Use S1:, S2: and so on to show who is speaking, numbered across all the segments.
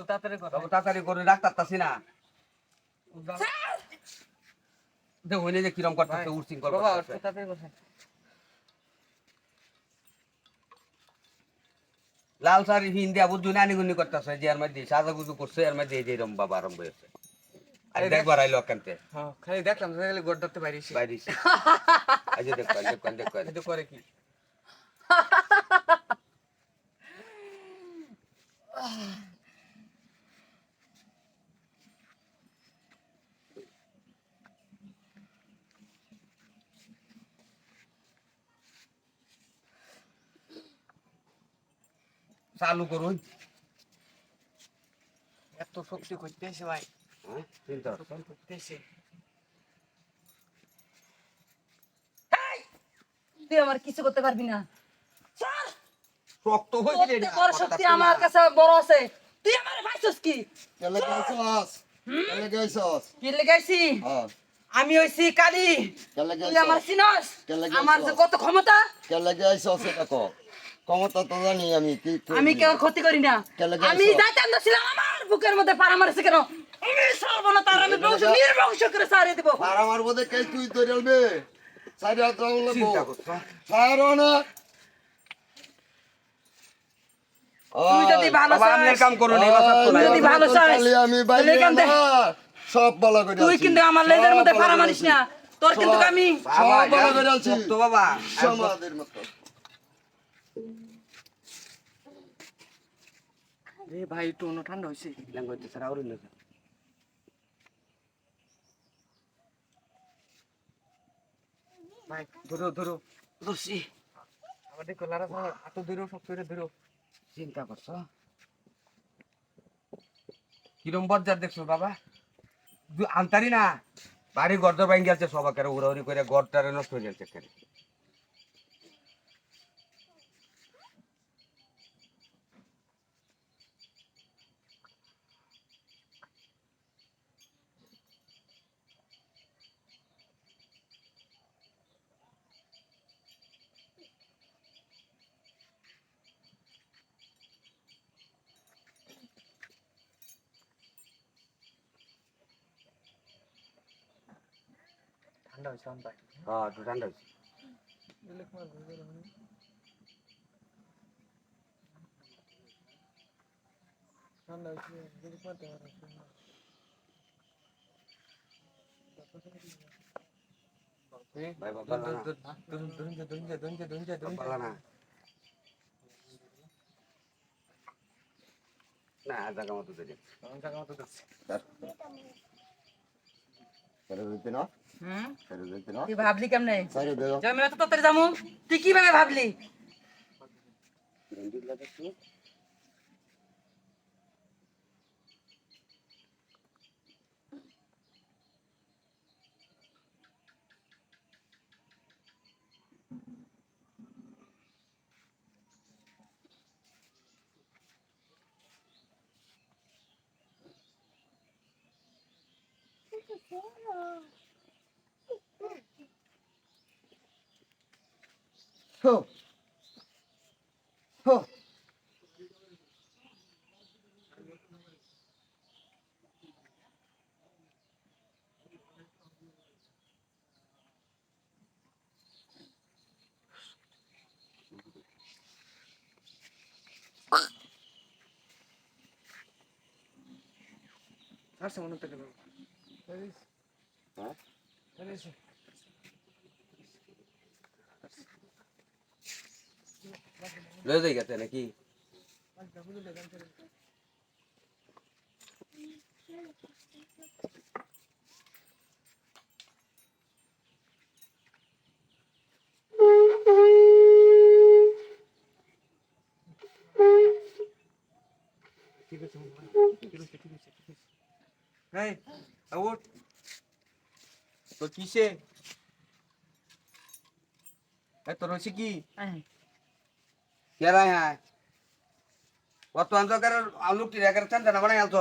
S1: তাড়াতাড়ি কর।
S2: তবে তাড়াতাড়ি করে ডাক্তার তাছি না। দেখো যে কিরম করতেছে উড়সিং
S1: বাবা
S2: করতেছে
S1: তাড়াতাড়ি কর।
S2: লাল শাড়ি হিন্দি আবু দুনানি গুনি করতেছে যে এর মধ্যে সাজা গুজু করছে এর মধ্যে এই যে এরম বাবা আরম্ভ হয়েছে। আরে দেখবার আইলো কানতে
S1: হ্যাঁ খালি দেখলাম খালি গোট ধরতে পারিস
S2: বাইরে আজ দেখো দেখো দেখো
S1: এটা করে কি?
S2: চালু করুন
S1: এত শক্তি করতেছে ভাই।
S2: হ্যাঁ।
S1: করতেছে।
S3: তুই আমার কিছু করতে পারবি না।
S2: শক্ত হয়েছে
S3: বড় শক্তি আমার কাছে বড় আছে। তুই আমার ভাইছস কি?
S4: কেলে গাইছস? কেলে গাইছস?
S3: কি লেগাইছি
S4: হ্যাঁ।
S3: আমি হইছি কালি। তুই আমার আমার যে কত ক্ষমতা?
S4: কেলে গাইছস এটা কো ক্ষমতা তো জানি আমি কি
S3: আমি কেউ ক্ষতি করি না? আমি যাইতাম না ছিলাম আমার বুকের মধ্যে পাড়া মারছে কেন? আমি সর্বনা তার আমি বংশ নির্বংশ করে সারিয়ে দেবো।
S4: আর আমার বোধে কে তুই তো রেলবে সাইড হাত রাউন্ড লাগবো।
S2: চিন্তা করছ
S4: ছাড়ো না।
S3: তুই যদি ভালো
S2: বাবা আমি কাম করুন এই বাসা
S3: তুই যদি ভালো চাস,
S4: তাহলে আমি বাইরে
S3: তাহলে এখান থেকে-
S4: সব বলা করে
S3: তুই। কিন্তু আমার লেজের মধ্যে পাড়া মারিস না। তোর কিন্তু আমি
S2: বাবা
S4: সব বলা করে
S2: বাবা
S4: সমাজের মতো।
S1: এ ভাই একটু অন্য ঠান্ডা হয়েছে
S2: ল্যাঙ্গুয়েজ ছাড়া আর না
S1: ভাই ধরো ধরো। ধরছি আমার দেখো লারা ভাই এত ধরো সব করে ধরো
S2: চিন্তা করছ? কিরম বজ্জার দেখছ বাবা? দু- আনতারি না? বাড়ি গর্দ ভাঙ্গি আছে সবাকে উড়াউড়ি করে গড়টারে নষ্ট হয়ে যাচ্ছে
S1: ঠান্ডা হয়েছে আমার ভাই
S2: হ্যাঁ একটু ঠান্ডা হয়েছে।
S1: ঠান্ডা হয়েছে
S2: ভাই বাবা না বাবা না না জায়গা মতো দেরি
S4: ছেড়ে দিতে না
S3: হুম?
S4: ছেড়ে দিতে না
S3: তুই ভাবলি কেমনে?
S4: ছেড়ে দে
S3: যে আমি এত তাড়াতাড়ি যাব। তুই কীভাবে ভাবলি?
S4: হো হো
S1: আসছে মনে হতে গেল
S4: হ্যাঁ?
S2: লয়ে যাই গেছে নাকি
S1: তো কিসে? তোর হচ্ছে কি?
S2: কেরা হ্যাঁ। বর্তমান তো কারণ আলু টিরা করে চান্দা বানাই আলতো।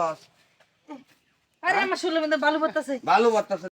S3: আরে আমার শুনলাম বালু বাতাসে
S2: ভালো বর্তাছে